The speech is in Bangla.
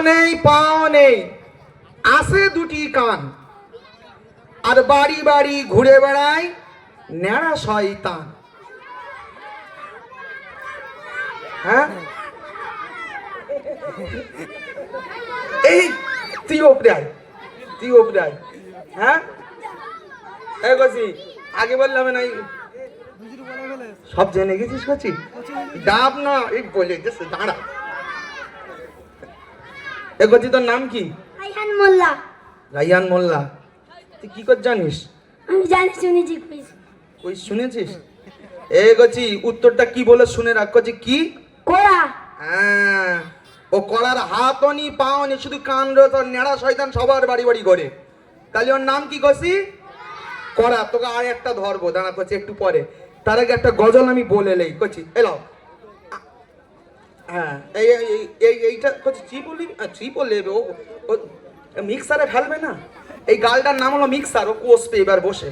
নেই, পাও নেই। আসে দুটি কান। আর বাড়ি বাড়ি ঘুরে বেড়ায় ন্যাড়া শয়তান। হ্যাঁ? এই, তুই ওপরে আয় তুই ওপরে হ্যাঁ? এই কচি। আগে বললাম না সব জেনে গেছিস, কচি? ডাব না, এই বলে গেছে দাঁড়া। এ কচি তোর নাম কি? রাইহান মোল্লা। রাইয়ান মোল্লা। তুই কি কর জানিস? আমি জানি শুনেছি কুইজ ওই শুনেছিস? এ গছি উত্তরটা কি বলে শুনে রাখ কচি কি? কোড়া। হ্যাঁ। ও কলার হাতও নি পাও নি শুধু কান রয়েছে নেড়া শয়তান সবার বাড়ি বাড়ি করে। তাহলে ওর নাম কি কষি করা তোকে আর একটা ধরবো দাঁড়া করছি একটু পরে। তার আগে একটা গজল আমি বলে লেই করছি এলাও হ্যাঁ। এই, এই- এই এই, এইটা হচ্ছে ও মিক্সারে ফেলবে না? এই গালটার নাম হলো মিক্সার, ও কষবে এবার বসে।